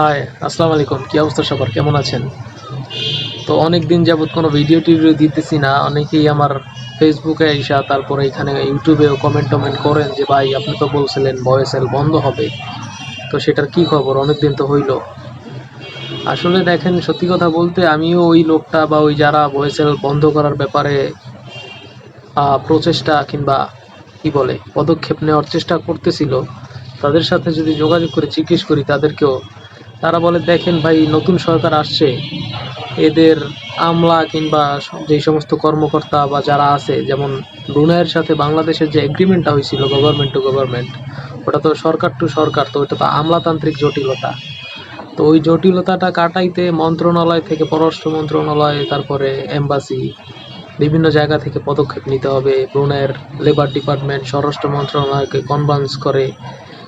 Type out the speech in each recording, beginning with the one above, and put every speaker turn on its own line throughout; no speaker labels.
High, আসসালামু আলাইকুম। কি অবস্থা সবার? কেমন আছেন? তো অনেক দিন যাবত কোনো ভিডিও টিডিও দিতেছি না। অনেকেই আমার ফেসবুকে আইসা, তারপরে এখানে ইউটিউবেও কমেন্ট টমেন্ট করেন যে, ভাই, আপনি তো বলছিলেন ভয়েসেল বন্ধ হবে। তো সেটার কি খবর? অনেক দিন তো হইল। আসলে দেখেন, সত্যি কথা বলতে আমিও ওই লোকটা বা ওই যারা ভয়েসেল বন্ধ করার ব্যাপারে প্রচেষ্টা কিংবা কি বলে, পদক্ষেপ নেওয়ার চেষ্টা করতেছিল, তাদের সাথে যদি যোগাযোগ করে জিজ্ঞেস করি, তাদেরকেও তারা বলে, দেখেন ভাই, নতুন সরকার আসছে। এদের আমলা কিংবা যেই সমস্ত কর্মকর্তা বা যারা আছে, যেমন ব্রুনাইয়ের সাথে বাংলাদেশের যে এগ্রিমেন্টটা হয়েছিল গভর্নমেন্ট টু গভর্নমেন্ট ওটা তো সরকার টু সরকার, তো ওটা তো আমলাতান্ত্রিক জটিলতা। তো ওই জটিলতাটা কাটাইতে মন্ত্রণালয় থেকে পররাষ্ট্র মন্ত্রণালয়, তারপরে এম্বাসি বিভিন্ন জায়গা থেকে পদক্ষেপ নিতে হবে। ব্রুনাইয়ের লেবার ডিপার্টমেন্ট স্বরাষ্ট্র মন্ত্রণালয়কে কনভান্স করে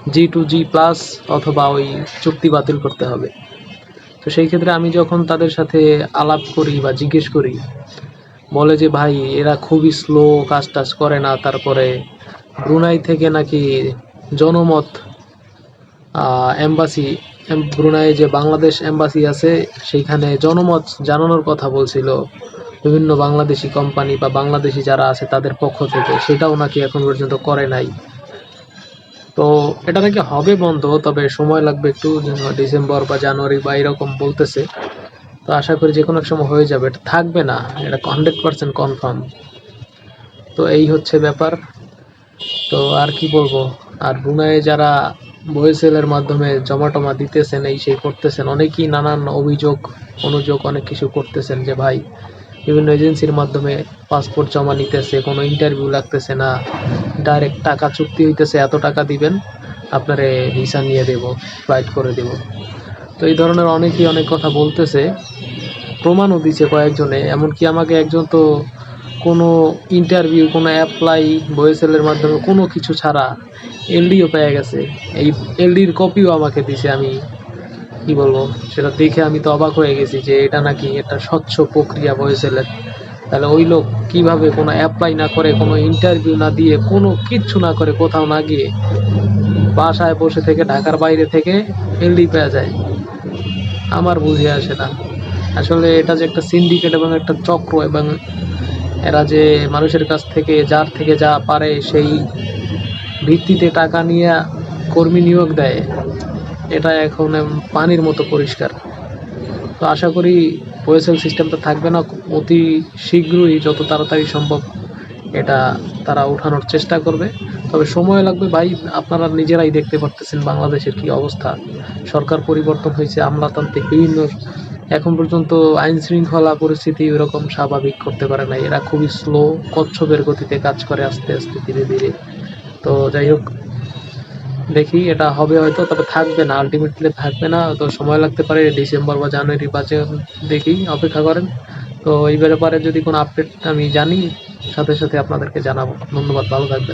জি টু জি প্লাস অথবা ওই চুক্তি বাতিল করতে হবে। তো সেই ক্ষেত্রে আমি যখন তাদের সাথে আলাপ করি বা জিজ্ঞেস করি, বলে যে, ভাই, এরা খুবই স্লো কাজ টাজ করে না। তারপরে ব্রুনাই থেকে নাকি জনমত এম্বাসি ব্রুনাই যে বাংলাদেশ এম্বাসি আছে, সেইখানে জনমত জানানোর কথা বলছিল। বিভিন্ন বাংলাদেশি কোম্পানি বা বাংলাদেশি যারা আছে তাদের পক্ষ থেকে, সেটাও নাকি এখন পর্যন্ত করে নাই। তো এটা নাকি হবে বন্ধ, তবে সময় লাগবে একটু ডিসেম্বর বা জানুয়ারি বা এরকম বলতেছে। তো আশা করি যে কোনো এক সময় হয়ে যাবে, এটা থাকবে না, এটা হান্ড্রেড পার্সেন্ট কনফার্ম তো এই হচ্ছে ব্যাপার। তো আর কি বলব, আর ব্রুনাইয়ে যারা ভয়েসেলের মাধ্যমে জমা টমা দিতেছেন, এই সেই করতেছেন, অনেকেই নানান অভিযোগ, অনুযোগ অনেক কিছু করতেছেন যে, ভাই, বিভিন্ন এজেন্সির মাধ্যমে পাসপোর্ট জমা নিতেছে, কোনো ইন্টারভিউ লাগতেছে না ডাইরেক্ট টাকা চুক্তি হইতেছে, এত টাকা দিবেন, আপনারে ভিসা নিয়ে দেব ফ্লাইট করে দেব। তো এই ধরনের অনেকেই অনেক কথা বলতেছে, প্রমাণও দিছে কয়েকজনে, এমনকি আমাকে একজন তো কোনো ইন্টারভিউ কোনো অ্যাপ্লাই ভয়েসেলের মাধ্যমে কোনো কিছু ছাড়া এলডিও পেয়ে গেছে। এই এলডির কপিও আমাকে দিছে, আমি কি বলব, সেটা দেখে আমি তো অবাক হয়ে গেছি যে এটা নাকি একটা স্বচ্ছ প্রক্রিয়া ভয়েসেলের তাহলে ওই লোক কীভাবে কোনো অ্যাপ্লাই না করে, কোনো ইন্টারভিউ না দিয়ে, কোনো কিচ্ছু না করে কোথাও না গিয়ে বাসায় বসে থেকে, ঢাকার বাইরে থেকে এলডি পেয়ে যায়। আমার বুঝে আসে না। আসলে এটা যে একটা সিন্ডিকেট এবং একটা চক্র এবং এরা যে মানুষের কাছ থেকে, যার থেকে যা পারে সেই ভিত্তিতে টাকা নিয়ে কর্মী নিয়োগ দেয়, এটা এখন পানির মতো পরিষ্কার। তো আশা করি ওয়েসেল সিস্টেমটা থাকবে না, অতি শীঘ্রই যত তাড়াতাড়ি সম্ভব এটা তারা উঠানোর চেষ্টা করবে। তবে সময় লাগবে ভাই, আপনারা নিজেরাই দেখতে পারতেছেন বাংলাদেশের কি অবস্থা। সরকার পরিবর্তন হয়েছে, আমলাতান্ত্রিক বিভিন্ন, এখন পর্যন্ত আইন শৃঙ্খলা পরিস্থিতি ওরকম স্বাভাবিক করতে পারে না এরা খুবই স্লো কচ্ছপের গতিতে কাজ করে আস্তে আস্তে ধীরে ধীরে। তো যাই হোক দেখি, এটা হবে হয়তো, তবে থাকবে না আলটিমেটলি থাকবে না, তো সময় লাগতে পারে, ডিসেম্বর বা জানুয়ারি বাজে দেখি, অপেক্ষা করেন। তো এই ব্যাপারে যদি কোনো আপডেট আমি জানি, সাথে সাথে আপনাদেরকে জানাব। ধন্যবাদ, ভালো থাকবেন।